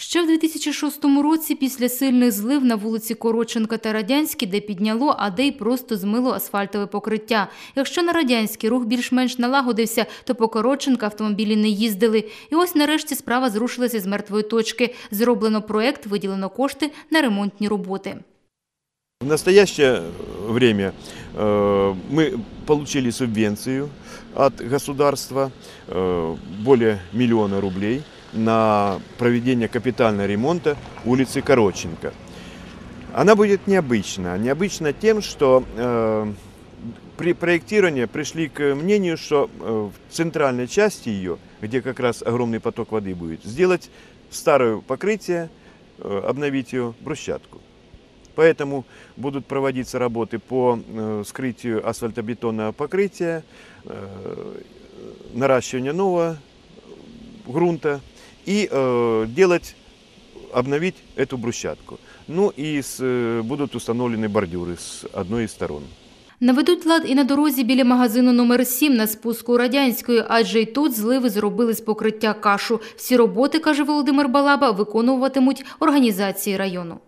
Ще в 2006 році, після сильних злив на вулиці Короченка та Радянській, де підняло, а де й просто змило асфальтове покриття. Якщо на Радянський рух більш-менш налагодився, то по Короченка автомобілі не їздили. І ось нарешті справа зрушилася з мертвої точки. Зроблено проект, виділено кошти на ремонтні роботи. В настоящее время э, мы получили субвенцию от государства э, более миллиона рублей на проведение капитального ремонта улицы Короченко. Она будет необычна. Необычна тем, что э, при проектировании пришли к мнению, что э, в центральной части ее, где как раз огромный поток воды будет, сделать старое покрытие, э, обновить ее брусчатку. Поэтому будут проводиться работы по э, скрытию асфальтобетонного покрытия, э, наращивание нового грунта и э, делать, обновить эту брусчатку. Ну и с, э, будут установлены бордюры с одной из сторон. Наведуть лад і на дорозі біля магазину номер 7 на спуску Радянської, адже й тут зливи зробили з покриття кашу. Всі роботи, каже Володимир Балаба, виконуватимуть організації району.